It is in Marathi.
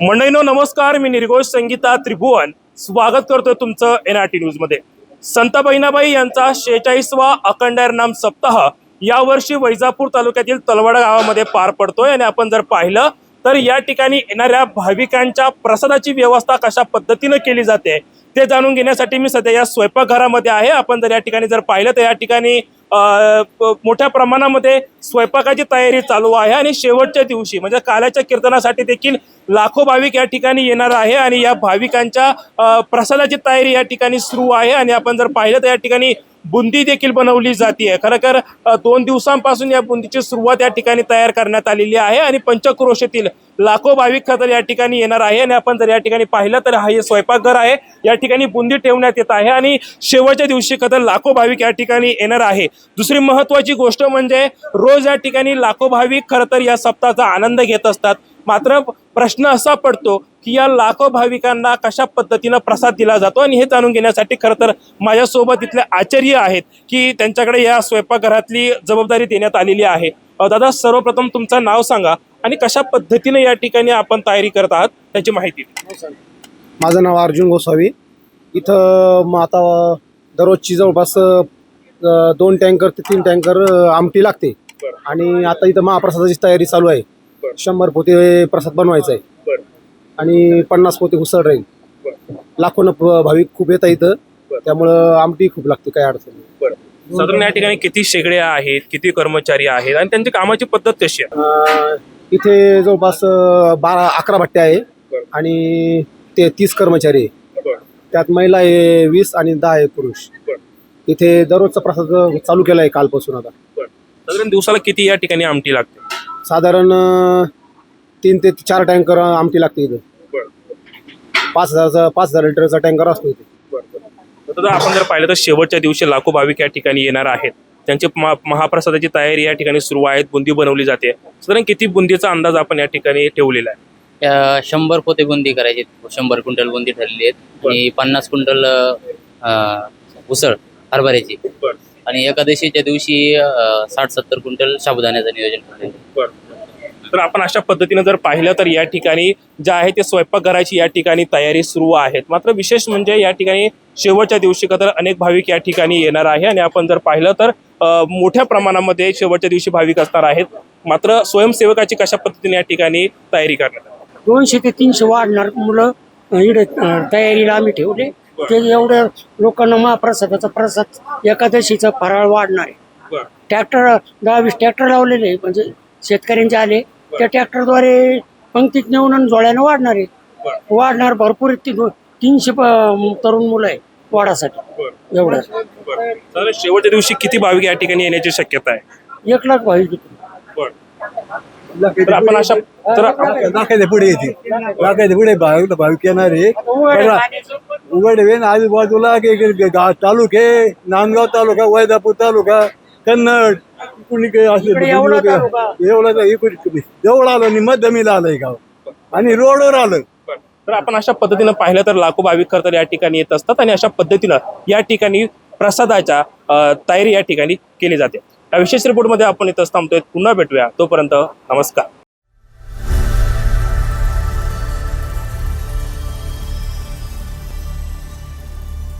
मंडळीनो नमस्कार. मी निर्घोष संगीता त्रिभुवन. स्वागत करतोय तुमचं एन आर टी न्यूजमध्ये. संत बहिणाबाई यांचा शेचाळीसवा अखंड नाम सप्ताह यावर्षी वैजापूर तालुक्यातील तलवाडा गावामध्ये पार पडतोय आणि आपण जर पाहिलं तर या ठिकाणी येणाऱ्या भाविकांच्या प्रसादाची व्यवस्था कशा पद्धतीनं केली जाते ते जाणून घेण्यासाठी मी सध्या या स्वयंपाकघरामध्ये आहे. आपण जर या ठिकाणी जर पाहिलं तर या ठिकाणी मोठ्या प्रमाणामध्ये स्वयंपाकाची तयारी चालू आहे आणि शेवटच्या दिवशी म्हणजे काल्याच्या कीर्तनासाठी देखील लाखो भाविक या ठिकाणी येणार आहे आणि या भाविकांच्या प्रसादाची तयारी या ठिकाणी सुरू आहे आणि आपण जर पाहिलं तर या ठिकाणी बुंदी देखील बनवली जाते खरं तर दोन दिवसांपासून या बुंदीची सुरुवात या ठिकाणी तयार करण्यात आलेली आहे आणि पंचक्रोशेतील लाखो भाविक खरं या ठिकाणी येणार आहे आणि आपण जर या ठिकाणी पाहिलं तर हा हे स्वयंपाकघर आहे. या ठिकाणी बुंदी ठेवण्यात येत आहे आणि शेवटच्या दिवशी खरं लाखो भाविक या ठिकाणी येणार आहे. दुसरी महत्वाची गोष्ट म्हणजे रोज या ठिकाणी लाखो भाविक खरं तर या सप्ताहाचा आनंद घेत असतात. मात्र प्रश्न असा पडतो की या लाखो भाविकांना कशा पद्धतीनं प्रसाद दिला जातो आणि हे जाणून घेण्यासाठी खरं तर माझ्यासोबत इथले आचार्य आहेत की त्यांच्याकडे या स्वयंपाकघरातली जबाबदारी देण्यात आलेली आहे दादा सर्वप्रथम तुमचं नाव सांगा आणि कशा पद्धतीने या ठिकाणी आपण तयारी करत आहात त्याची माहिती द्या. माझं नाव अर्जुन गोसावी इथं आता दररोजची जवळपास दोन टँकर ते तीन टँकर आमटी लागते. आणि आता इथं महाप्रसादाची तयारी चालू आहे. शंभर पोते प्रसाद बनवायचा आहे. आणि पन्नास पोते उसळ राहील. लाखोनं भाविक खूप येतात इथं. त्यामुळं आमटी खूप लागते काय अडचण नाही. साधारण या ठिकाणी किती शेगड्या आहेत किती कर्मचारी आहेत आणि त्यांची कामाची पद्धत कशी आहे? इथे जवळपास बारा अकरा भट्ट्या आहे. आणि ते तीस कर्मचारी आहे. त्यात महिला आहे वीस आणि दहा आहे पुरुष. इथे दररोजचा प्रसाद चालू केला आहे कालपासून आता. साधारण दिवसाला किती या ठिकाणी आमटी लागते? साधारण तीन ते चार टँकर आमटी लागते इथे. पाच हजारचा पाच हजार लिटरचा टँकर असतो इथे. तर आपण जर पाहिलं तर शेवटच्या दिवशी लाखो भाविक या ठिकाणी येणार आहेत. त्यांची महा- महाप्रसादाची तयारी या ठिकाणी सुरू आहे बुंदी बनवली जाते. साधारण किती बुंदीचा अंदाज आपण या ठिकाणी ठेवलेला आहे? शंभर पोते बुंदी करायची शंभर क्विंटल बुंदी ठरलेली आहेत. आणि पन्नास क्विंटल उसळ हरभऱ्याची. आणि एकादशीच्या दिवशी साठ सत्तर क्विंटल साबुदाण्याचं नियोजन आहे. तर आपण अशा पद्धतीनं जर पाहिलं तर या ठिकाणी जे आहे ते स्वयंपाकघराची या ठिकाणी तयारी सुरू आहेत मात्र विशेष म्हणजे या ठिकाणी शेवटच्या दिवशी तर अनेक भाविक या ठिकाणी येणार आहे आणि आपण जर पाहिलं तर मोठ्या प्रमाणामध्ये शेवटच्या दिवशी भाविक असणार आहेत मात्र स्वयंसेवकाची कशा पद्धतीने या ठिकाणी तयारी करण्यात आली? दोनशे ते तीनशे वाढणार मुलं इकडे तयारीला आम्ही ठेवले ते एवढ्या लोकांना महाप्रसादाचा प्रसाद एकादशीचा फराळ वाढणार आहे. ट्रॅक्टर दहा वीस ट्रॅक्टर लावलेले म्हणजे शेतकऱ्यांचे आले. त्या ट्रॅक्टरद्वारे पंक्तीत नेऊन आणि जोळ्यानं वाढणार आहे. वाढणार भरपूर तीनशे तरुण मुलं आहे वाढासाठी एवढं. तर शेवटच्या दिवशी किती भाविक या ठिकाणी येण्याची शक्यता आहे? एक लाख भाविक. तर आपण अशा तर पुढे येते दाखायचे पुढे भाविक भाविक येणार आहे. उघड वेन आजूबाजूला गा- तालुके नांदगाव तालुका वैदापूर तालुका कन्नड कुणी काही असले एवढा जवळ आलं आणि मध्यमीला आलंय गाव. आणि रोडवर आलं. तर आपण अशा पद्धतीनं पाहिलं तर लाखो भाविक खरं तर या ठिकाणी येत असतात आणि अशा पद्धतीनं या ठिकाणी प्रसादाच्या तयारी या ठिकाणी केली जाते. या विशेष रिपोर्टमध्ये आपण इथं थांबतोय. पुन्हा भेटूया. तोपर्यंत नमस्कार.